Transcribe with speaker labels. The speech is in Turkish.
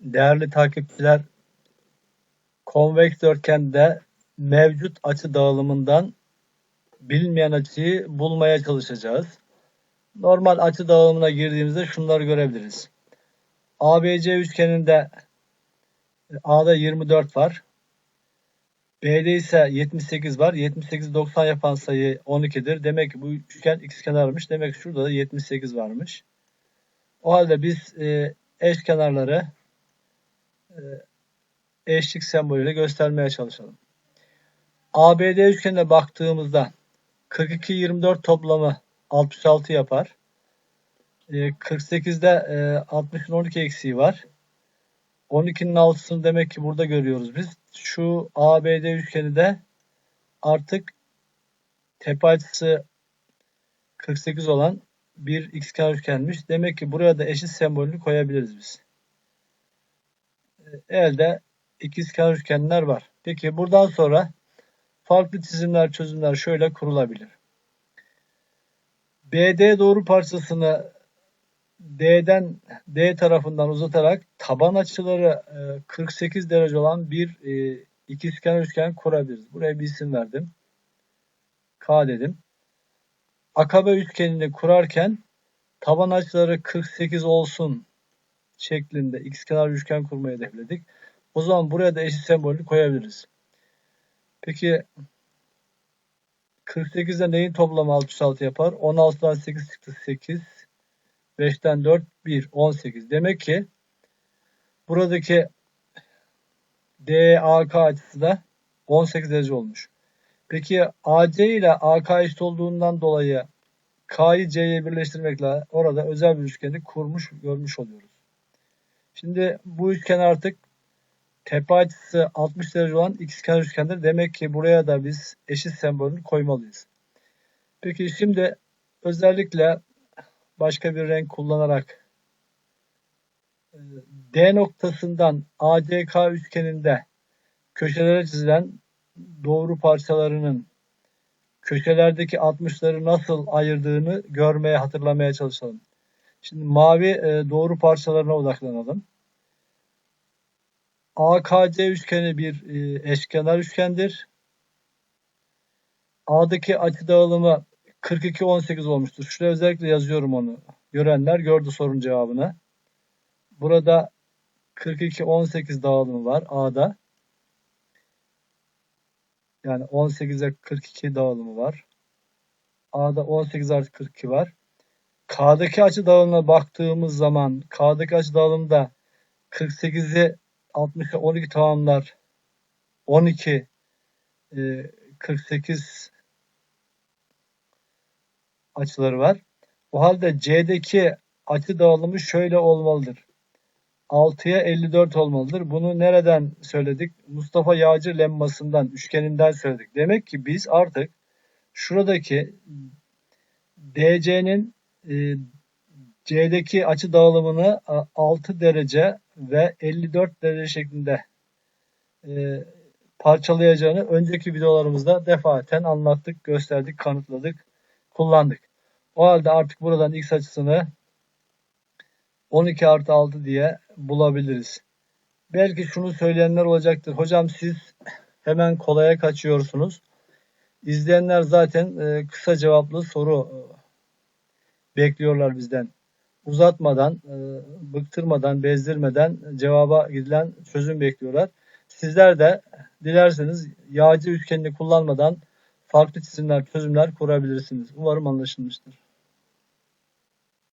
Speaker 1: Değerli takipçiler, konveks dörtgende mevcut açı dağılımından bilinmeyen açıyı bulmaya çalışacağız. Normal açı dağılımına girdiğimizde şunları görebiliriz. ABC üçgeninde A'da 24 var. B'de ise 78 var. 78 90 yapan sayı 12'dir. Demek ki bu üçgen ikizkenarmış. Demek ki şurada da 78 varmış. O halde biz e, eş kenarları e, eşlik sembolüyle göstermeye çalışalım. ABD üçgenine baktığımızda 42 24 toplamı 66 yapar. E, 48'de e, 60'ın 12 eksiği var. 12'nin altısını demek ki burada görüyoruz biz. Şu ABD üçgeni de artık tepe açısı 48 olan bir xkenar üçgenmiş. Demek ki buraya da eşit sembolünü koyabiliriz biz. Elde ikizkenar üçgenler var. Peki buradan sonra farklı çizimler, çözümler şöyle kurulabilir. BD doğru parçasını D'den D tarafından uzatarak taban açıları 48 derece olan bir e, ikizkenar üçgen kurabiliriz. Buraya bir isim verdim. K dedim. Akabe üçgenini kurarken taban açıları 48 olsun şeklinde ikizkenar üçgen kurmayı hedefledik. O zaman buraya da eşit sembolü koyabiliriz. Peki 48'de neyin toplamı 66 yapar? 16'dan 8 çıktı 8. 5'ten 4 1 18. Demek ki buradaki DAK açısı da 18 derece olmuş. Peki AC ile AK eşit olduğundan dolayı K'yı C'ye birleştirmekle orada özel bir üçgeni kurmuş görmüş oluyoruz. Şimdi bu üçgen artık tepe açısı 60 derece olan ikizkenar üçgendir. Demek ki buraya da biz eşit sembolünü koymalıyız. Peki şimdi özellikle başka bir renk kullanarak e, D noktasından ACK üçgeninde köşelere çizilen doğru parçalarının köşelerdeki 60'ları nasıl ayırdığını görmeye, hatırlamaya çalışalım. Şimdi mavi e, doğru parçalarına odaklanalım. AKC üçgeni bir e, eşkenar üçgendir. A'daki açı dağılımı 42 18 olmuştur. Şuraya özellikle yazıyorum onu. Görenler gördü sorun cevabını. Burada 42 18 dağılımı var A'da. Yani 18'e 42 dağılımı var. A'da 18 artı 42 var. K'daki açı dağılımına baktığımız zaman K'daki açı dağılımda 48'i 60'a 12 tamamlar. 12 e, 48 açıları var. O halde C'deki açı dağılımı şöyle olmalıdır. 6'ya 54 olmalıdır. Bunu nereden söyledik? Mustafa Yağcı lemmasından, üçgeninden söyledik. Demek ki biz artık şuradaki DC'nin e, C'deki açı dağılımını 6 derece ve 54 derece şeklinde e, parçalayacağını önceki videolarımızda defaten anlattık, gösterdik, kanıtladık, kullandık. O halde artık buradan x açısını 12 artı 6 diye bulabiliriz. Belki şunu söyleyenler olacaktır. Hocam siz hemen kolaya kaçıyorsunuz. İzleyenler zaten e, kısa cevaplı soru e, bekliyorlar bizden. Uzatmadan, e, bıktırmadan, bezdirmeden cevaba gidilen çözüm bekliyorlar. Sizler de dilerseniz yağcı üçgenini kullanmadan farklı çizimler, çözümler kurabilirsiniz. Umarım anlaşılmıştır.